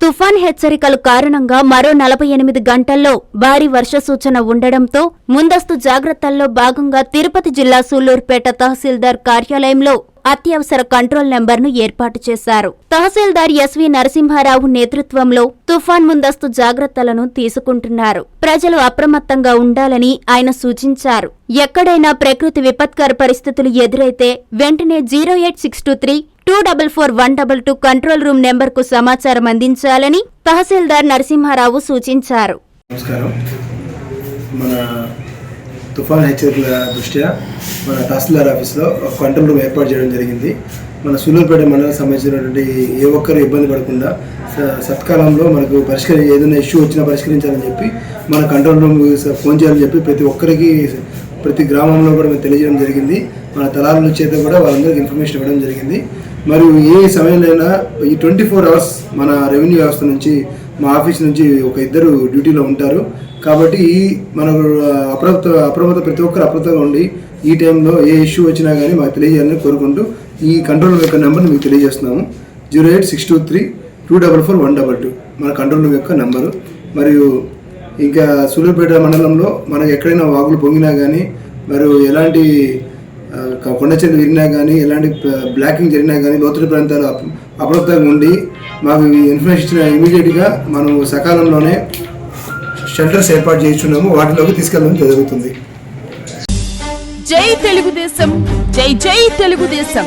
తుఫాన్ హెచ్చరికలు కారణంగా మరో నలభై ఎనిమిది గంటల్లో భారీ వర్ష సూచన ఉండడంతో ముందస్తు జాగ్రత్తల్లో భాగంగా తిరుపతి జిల్లా సూళ్ళూరుపేట తహసీల్దార్ కార్యాలయంలో అత్యవసర కంట్రోల్ నెంబర్ను ఏర్పాటు చేశారు. తహసీల్దార్ ఎస్వి నరసింహారావు నేతృత్వంలో తుఫాన్ ముందస్తు జాగ్రత్తలను తీసుకుంటున్నారు. ప్రజలు అప్రమత్తంగా ఉండాలని ఆయన సూచించారు. ఎక్కడైనా ప్రకృతి విపత్కర పరిస్థితులు ఎదురైతే వెంటనే zero eight six two three two double four one double two control room నెంబర్కు సమాచారం అందించాలని తహసీల్దార్ నరసింహారావు సూచించారు. నమస్కారం. మన తుఫాన్ హెచ్చరికల దృష్ట్యా మన తహసీల్దార్ ఆఫీస్లో కంట్రోల్ రూమ్ ఏర్పాటు చేయడం జరిగింది. మన సూలూరుపేట మండలం సంబంధించినటువంటి ఏ ఒక్కరు ఇబ్బంది పడకుండా సత్కాలంలో మనకు పరిష్కరి ఏదైనా ఇష్యూ వచ్చినా పరిష్కరించాలని చెప్పి మన కంట్రోల్ రూమ్ ఫోన్ చేయాలని చెప్పి ప్రతి ఒక్కరికి ప్రతి గ్రామంలో కూడా మేము తెలియజేయడం జరిగింది. మన తలాల చేత కూడా వాళ్ళందరికీ ఇన్ఫర్మేషన్ ఇవ్వడం జరిగింది. మరియు ఏ సమయంలో అయినా ఈ ట్వంటీ ఫోర్ అవర్స్ మన రెవెన్యూ వ్యవస్థ నుంచి మా ఆఫీస్ నుంచి ఒక ఇద్దరు డ్యూటీలో ఉంటారు. కాబట్టి ఈ మనకు అప్రమత్త అప్రమత్త ప్రతి ఒక్కరు అప్రమత్తంగా ఉండి ఈ టైంలో ఏ ఇష్యూ వచ్చినా కానీ మాకు తెలియజేయాలని కోరుకుంటూ ఈ కంట్రోల్ రూమ్ యొక్క నెంబర్ని మీకు తెలియజేస్తున్నాము. Zero eight six two three two double four one double two మన కంట్రోల్ రూమ్ యొక్క నెంబరు. మరియు ఇంకా సూలూరుపేట మండలంలో మనకు ఎక్కడైనా వాగులు పొంగినా కానీ మరియు ఎలాంటి కొండ చెట్లు విరిగినా కానీ ఎలాంటి బ్లాకింగ్ జరిగినా కానీ లోతట్టు ప్రాంతాలు అప్రమత్తంగా ఉండి మాకు ఇన్ఫర్మేషన్ ఇచ్చిన ఇమీడియట్గా మనం సకాలంలోనే షెల్టర్స్ ఏర్పాటు చేస్తున్నాము వాటిలోకి తీసుకెళ్ళడం జరుగుతుంది. జై తెలుగుదేశం జై జై తెలుగుదేశం.